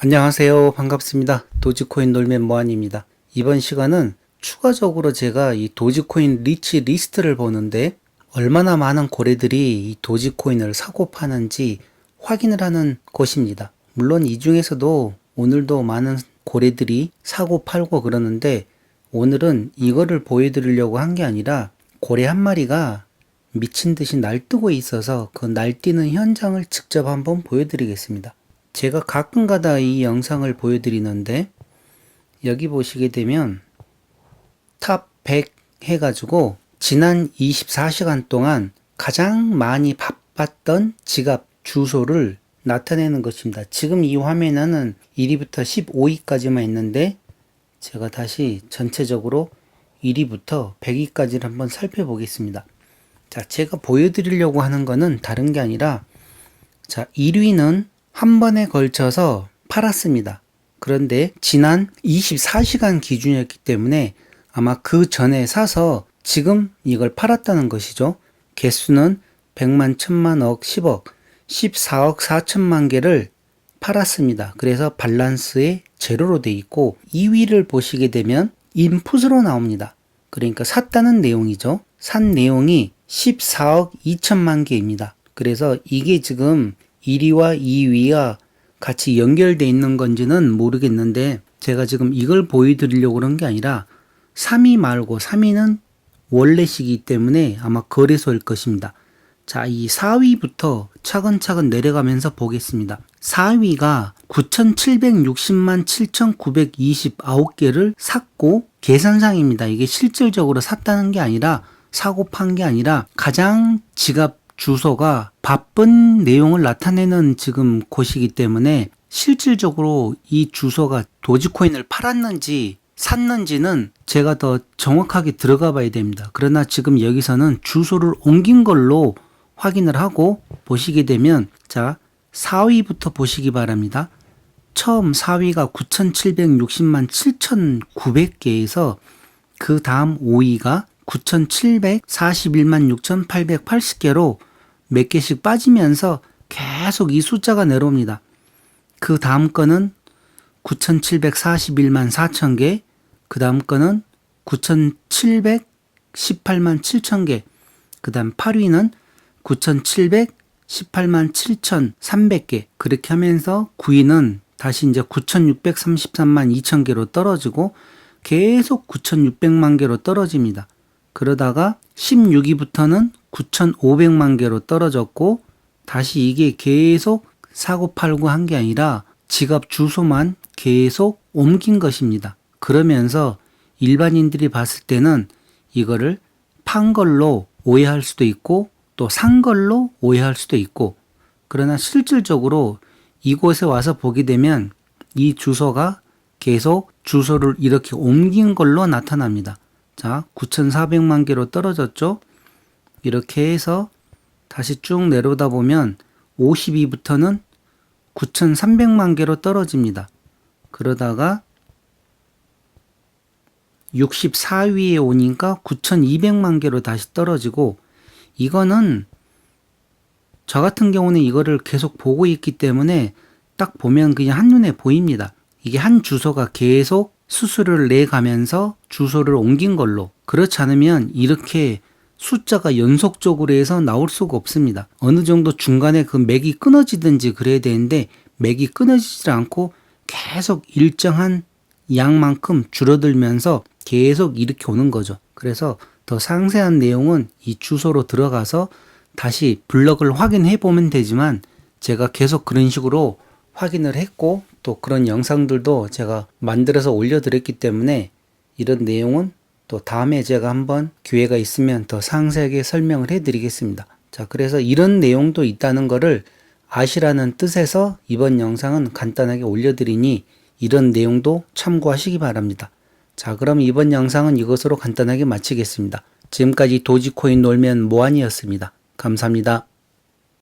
안녕하세요. 반갑습니다. 도지코인 놀면 뭐하니입니다. 이번 시간은 추가적으로 제가 이 도지코인 리치 리스트를 보는데 얼마나 많은 고래들이 이 도지코인을 사고 파는지 확인을 하는 곳입니다. 물론 이 중에서도 오늘도 많은 고래들이 사고 팔고 그러는데 오늘은 이거를 보여드리려고 한 게 아니라 고래 한 마리가 미친 듯이 날뛰고 있어서 그 날뛰는 현장을 직접 한번 보여드리겠습니다. 제가 가끔가다 이 영상을 보여드리는데 여기 보시게 되면 탑 100 해가지고 지난 24시간 동안 가장 많이 바빴던 지갑 주소를 나타내는 것입니다. 지금 이 화면에는 1위부터 15위까지만 있는데 제가 다시 전체적으로 1위부터 100위까지를 한번 살펴보겠습니다. 자, 제가 보여드리려고 하는 거는 다른 게 아니라 자, 1위는 한 번에 걸쳐서 팔았습니다. 그런데 지난 24시간 기준이었기 때문에 아마 그 전에 사서 지금 이걸 팔았다는 것이죠. 개수는 100만, 1000만, 억, 10억, 14억 4천만 개를 팔았습니다. 그래서 밸런스에 제로로 돼 있고 2위를 보시게 되면 인풋으로 나옵니다. 그러니까 샀다는 내용이죠. 산 내용이 14억 2천만 개입니다. 그래서 이게 지금 1위와 2위가 같이 연결돼 있는 건지는 모르겠는데 제가 지금 이걸 보여드리려고 그런 게 아니라 3위 말고 3위는 원래시기 때문에 아마 거래소일 것입니다. 자, 이 4위부터 차근차근 내려가면서 보겠습니다. 4위가 9,760만 7,929개를 샀고 계산상입니다. 이게 실질적으로 샀다는 게 아니라 사고 판 게 아니라 가장 지갑 주소가 바쁜 내용을 나타내는 지금 곳이기 때문에 실질적으로 이 주소가 도지코인을 팔았는지 샀는지는 제가 더 정확하게 들어가 봐야 됩니다. 그러나 지금 여기서는 주소를 옮긴 걸로 확인을 하고 보시게 되면 자 4위부터 보시기 바랍니다. 처음 4위가 9,760만 7,900개에서 그 다음 5위가 9,741만 6,880개로 몇 개씩 빠지면서 계속 이 숫자가 내려옵니다. 그 다음 거는 9,741만 4천 개, 그 다음 거는 9,718만 7천 개, 그 다음 8위는 9,718만 7,300개, 그렇게 하면서 9위는 다시 이제 9,633만 2천 개로 떨어지고 계속 9,600만 개로 떨어집니다. 그러다가 16위부터는 9,500만 개로 떨어졌고 다시 이게 계속 사고 팔고 한 게 아니라 지갑 주소만 계속 옮긴 것입니다. 그러면서 일반인들이 봤을 때는 이거를 판 걸로 오해할 수도 있고 또 산 걸로 오해할 수도 있고 그러나 실질적으로 이곳에 와서 보게 되면 이 주소가 계속 주소를 이렇게 옮긴 걸로 나타납니다. 자, 9,400만 개로 떨어졌죠? 이렇게 해서 다시 쭉 내려오다 보면 52부터는 9,300만 개로 떨어집니다. 그러다가 64위에 오니까 9,200만 개로 다시 떨어지고 이거는 저 같은 경우는 이거를 계속 보고 있기 때문에 딱 보면 그냥 한눈에 보입니다. 이게 한 주소가 계속 수수료를 내가면서 주소를 옮긴 걸로 그렇지 않으면 이렇게 숫자가 연속적으로 해서 나올 수가 없습니다. 어느 정도 중간에 그 맥이 끊어지든지 그래야 되는데 맥이 끊어지지 않고 계속 일정한 양만큼 줄어들면서 계속 이렇게 오는 거죠. 그래서 더 상세한 내용은 이 주소로 들어가서 다시 블럭을 확인해 보면 되지만 제가 계속 그런 식으로 확인을 했고 또 그런 영상들도 제가 만들어서 올려드렸기 때문에 이런 내용은 또 다음에 제가 한번 기회가 있으면 더 상세하게 설명을 해 드리겠습니다. 자, 그래서 이런 내용도 있다는 거를 아시라는 뜻에서 이번 영상은 간단하게 올려드리니 이런 내용도 참고하시기 바랍니다. 자, 그럼 이번 영상은 이것으로 간단하게 마치겠습니다. 지금까지 도지코인 놀면 뭐하니였습니다. 감사합니다.